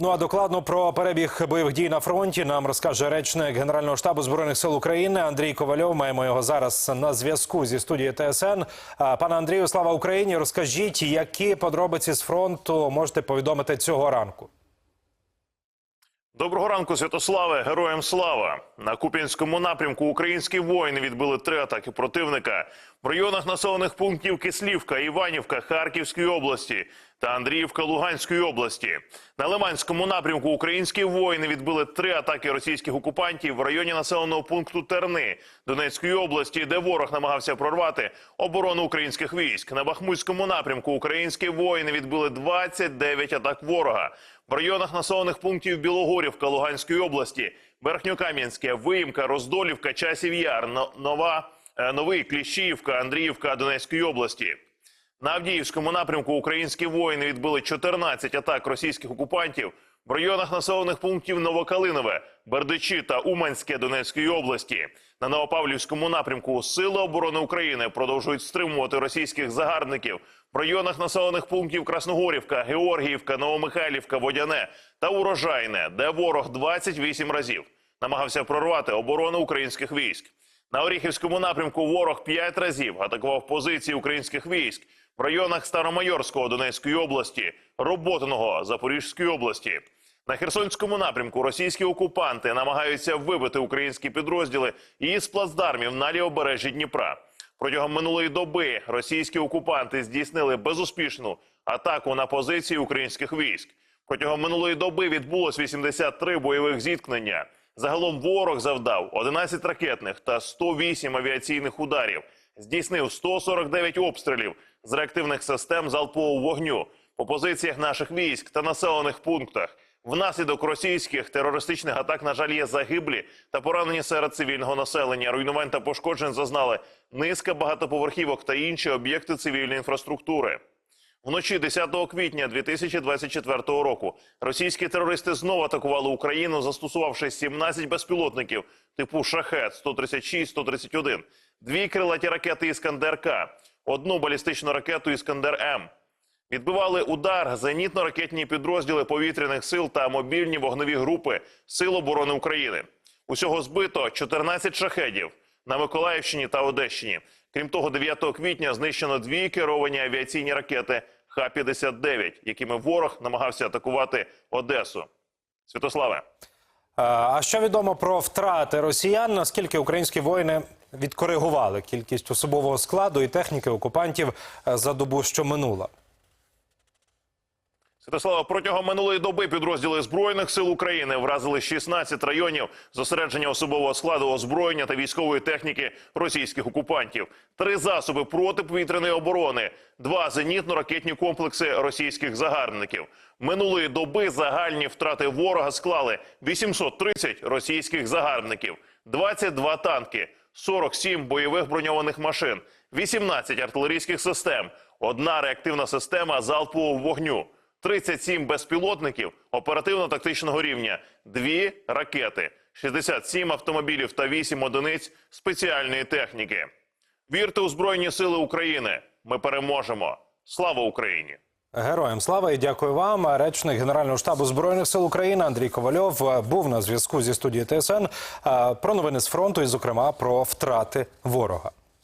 Ну а докладно про перебіг бойових дій на фронті нам розкаже речник Генерального штабу збройних сил України Андрій Ковальов. Маємо його зараз на зв'язку зі студією ТСН. Пане Андрію, слава Україні! Розкажіть, які подробиці з фронту можете повідомити цього ранку? Доброго ранку, Святославе, героям слава! На Куп'янському напрямку українські воїни відбили три атаки противника в районах населених пунктів Кислівка, Іванівка, Харківської області та Андріївка Луганської області. На Лиманському напрямку українські воїни відбили три атаки російських окупантів в районі населеного пункту Терни Донецької області, де ворог намагався прорвати оборону українських військ. На Бахмутському напрямку українські воїни відбили 29 атак ворога в районах населених пунктів Білогорівка Луганської області, Верхньокам'янське, Виїмка, Роздолівка, Часів Яр, Нова, Новий, Кліщіївка, Андріївка Донецької області. На Авдіївському напрямку українські воїни відбили 14 атак російських окупантів в районах населених пунктів Новокалинове, Бердичі та Уманське Донецької області. На Новопавлівському напрямку Сили оборони України продовжують стримувати російських загарбників в районах населених пунктів Красногорівка, Георгіївка, Новомихайлівка, Водяне та Урожайне, де ворог 28 разів намагався прорвати оборону українських військ. На Оріхівському напрямку ворог п'ять разів атакував позиції українських військ в районах Старомайорського Донецької області, Роботиного Запорізької області. На Херсонському напрямку російські окупанти намагаються вибити українські підрозділи із плацдармів на лівобережжі Дніпра. Протягом минулої доби російські окупанти здійснили безуспішну атаку на позиції українських військ. Протягом минулої доби відбулось 83 бойових зіткнення. Загалом ворог завдав 11 ракетних та 108 авіаційних ударів, здійснив 149 обстрілів з реактивних систем залпового вогню по позиціях наших військ та населених пунктах. Внаслідок російських терористичних атак, на жаль, є загиблі та поранені серед цивільного населення. Руйнувань та пошкоджень зазнали низка багатоповерхівок та інші об'єкти цивільної інфраструктури. Вночі 10 квітня 2024 року російські терористи знову атакували Україну, застосувавши 17 безпілотників типу Шахет 136 131 дві крилаті ракети Іскандер-К, одну балістичну ракету Іскандер-М. Відбивали удар зенітно-ракетні підрозділи повітряних сил та мобільні вогневі групи Сил оборони України. Усього збито 14 шахедів на Миколаївщині та Одещині. Крім того, 9 квітня знищено дві керовані авіаційні ракети Х-59, якими ворог намагався атакувати Одесу. Святославе. Е, А що відомо про втрати росіян? Наскільки українські воїни відкоригували кількість особового складу і техніки окупантів е, за добу, що минула? Святослава, протягом минулої доби підрозділи збройних сил України вразили 16 районів зосередження особового складу озброєння та військової техніки російських окупантів, три засоби протиповітряної оборони, два зенітно-ракетні комплекси російських загарбників. Минулої доби загальні втрати ворога склали 830 російських загарбників, 22 танки, 47 бойових броньованих машин, 18 артилерійських систем, одна реактивна система залпового вогню. 37 безпілотників оперативно-тактичного рівня, 2 ракети, 67 автомобілів та 8 одиниць спеціальної техніки. Вірте у Збройні Сили України. Ми переможемо. Слава Україні! Героям слава і дякую вам. Речник Генерального штабу збройних сил України Андрій Ковальов е, був на зв'язку зі студією ТСН е, про новини з фронту і, зокрема, про втрати ворога.